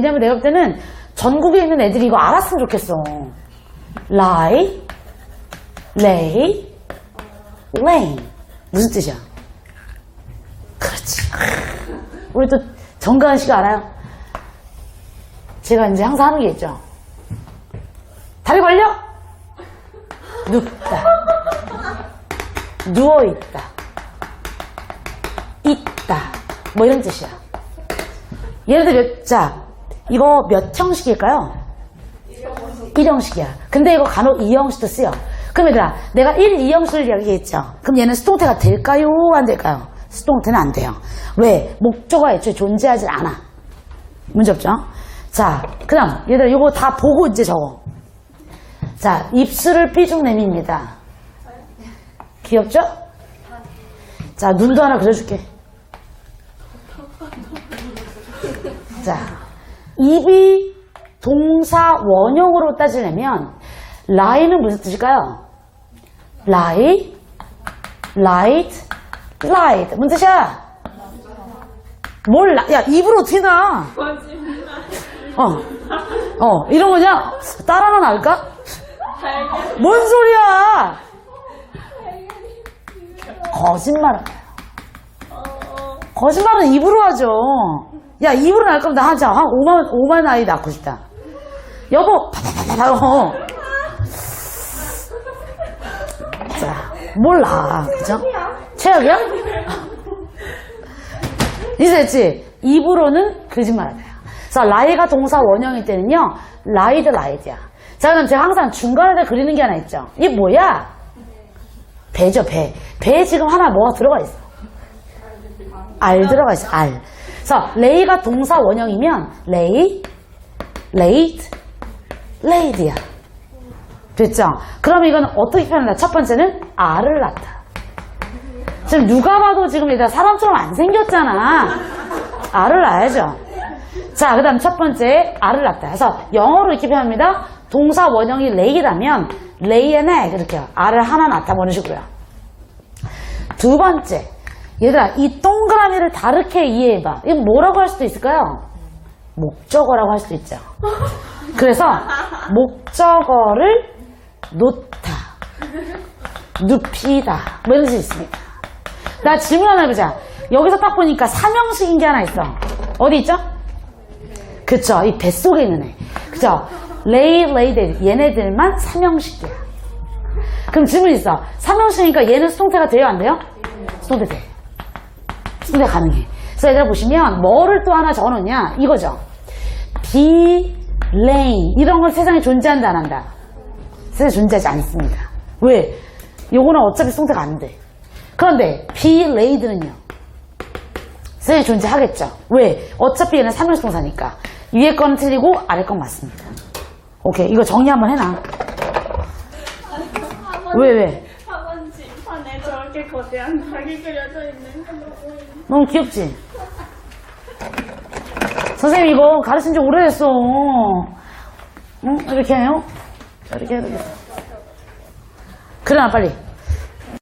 왜냐면 내가 볼 때는 전국에 있는 애들이 이거 알았으면 좋겠어. lie, lay, lane. 무슨 뜻이야? 그렇지. 우리 또 정가은 씨가 알아요? 제가 이제 항상 하는 게 있죠. 다리 벌려! 눕다. 누워있다. 있다. 뭐 이런 뜻이야. 예를 몇- 자, 이거 몇 형식일까요? 1형식이야. 근데 이거 간혹 2형식도 쓰여. 그럼 얘들아, 내가 1, 2형식을 얘기했죠. 그럼 얘는 수동태가 될까요? 안 될까요? 수동태는 안 돼요. 왜? 목조가 애초에 존재하지 않아. 문제 없죠? 자, 그 다음, 얘들아, 이거 다 보고 이제 적어. 자, 입술을 삐죽 내밉니다. 귀엽죠? 자, 눈도 하나 그려줄게. 자, 입이 동사 원형으로 따지려면 lie는 무슨 뜻일까요? lie, light, light. 무슨 뜻이야? 뭘, 라- 야, 입으로 어떻게 나? 어, 어, 이런 거냐? 따라나 나을까? 뭔 소리야? 거짓말을 해요. 거짓말은 입으로 하죠. 야, 입으로 날 거면 나 하자. 한 5만, 5만 아이 낳고 싶다. 여보, 어. 자, 몰라. 그죠? 최악이야? 이제지 입으로는 거짓말을 해요. 그래서 라이가 동사 원형일 때는요, 라이드 라이드야. 자, 그럼 제가 항상 중간에 그리는 게 하나 있죠. 이게 뭐야? 배죠, 배. 배에 지금 하나 뭐가 들어가 있어. 알 들어가 있어, 알. 그래서 레이가 동사 원형이면 레이, 레이드, 레이드야. 됐죠? 그럼 이건 어떻게 표현한다? 첫 번째는 알을 낳다. 지금 누가 봐도 지금 얘들 사람처럼 안 생겼잖아. 알을 낳아야죠. 자, 그 다음 첫 번째, 알을 낳다. 그래서 영어로 이렇게 표현합니다. 동사 원형이 레이라면 lay an egg 이렇게 요 알을 하나 낳다 보는 식으로요. 두 번째, 얘들아 이 동그라미를 다르게 이해해봐. 이거 뭐라고 할 수도 있을까요? 목적어라고 할 수도 있죠. 그래서 목적어를 놓다, 눕히다 뭐 이런 뜻이 있습니다. 나 질문 하나 해보자. 여기서 딱 보니까 삼형식인 게 하나 있어. 어디 있죠? 그쵸. 이 뱃속에 있는 애. 그쵸. 레이, 레이드. 얘네들만 삼형식이야. 그럼 질문 있어. 삼형식이니까 얘는 수동태가 돼요? 안 돼요? 수동태 돼. 수동태 가능해. 그래서 얘들 보시면 뭐를 또 하나 적어놓냐? 이거죠. be, lane. 이런 건 세상에 존재한다, 안 한다? 세상에 존재하지 않습니다. 왜? 요거는 어차피 수동태가 안 돼. 그런데 be laid는요. 세상에 존재하겠죠. 왜? 어차피 얘는 삼형식 동사니까. 위에 건 틀리고 아래 건 맞습니다. 오케이. 이거 정리 한번 해놔. 왜, 왜? 거대한 닭이 그려져 있는 거 너무 귀엽지? 선생님 이거 가르친 지 오래됐어. 응? 이렇게 해요? 이렇게 해야 되겠어. 그래, 빨리.